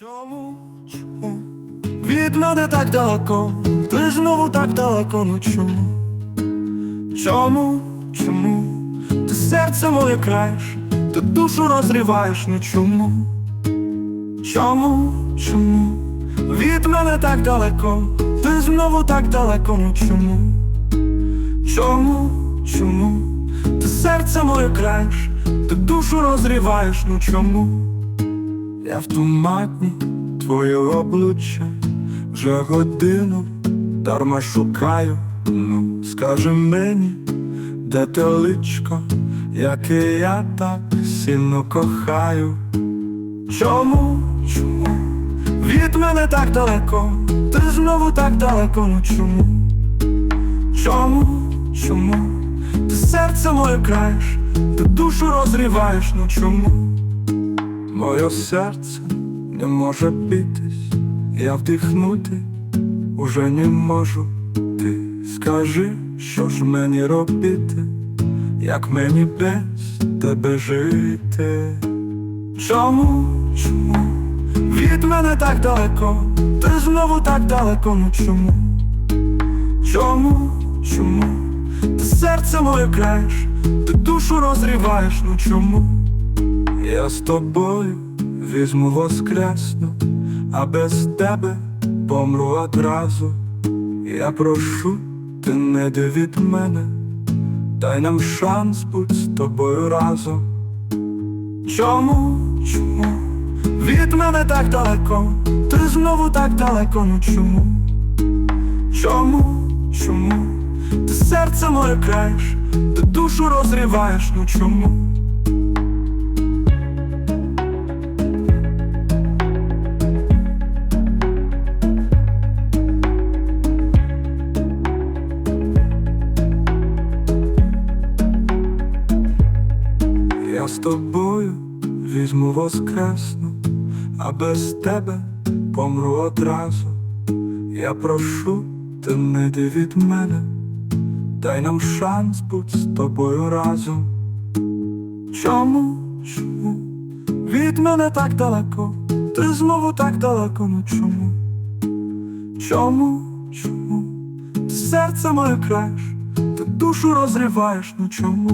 Чому, чому від мене так далеко, ти знову так далеко, ну чому? Чому, чому ти серце моє краєш, ти душу розриваєш, ну чому? Чому, чому від мене так далеко, ти знову так далеко, ну чому? Чому, чому ти серце моє краєш, ти душу розриваєш, ну чому? Я в тумані твоє обличчя вже годину дарма шукаю. Ну, скажи мені, де те личко, яке я так сильно кохаю. Чому, чому від мене так далеко, ти знову так далеко, ну чому? Чому, чому ти серце моє краєш, ти душу розриваєш, ну чому? Моє серце не може битись, я вдихнути уже не можу. Ти скажи, що ж мені робити, як мені без тебе жити? Чому, чому від мене так далеко, ти знову так далеко, ну чому? Чому, чому ти серце моє краєш, ти душу розриваєш, ну чому? Я з тобою візьму воскресну, а без тебе помру одразу. Я прошу, ти не йди від мене, дай нам шанс будь з тобою разом. Чому, чому від мене так далеко, ти знову так далеко, ну чому? Чому, чому ти серце моє краєш, ти душу розриваєш, ну чому? З тобою візьму воскресну, а без тебе помру одразу. Я прошу, ти не йди від мене, дай нам шанс будь з тобою разом. Чому, чому від мене так далеко, ти знову так далеко, ну чому? Чому, чому серце моє краєш, ти душу розриваєш, ну чому?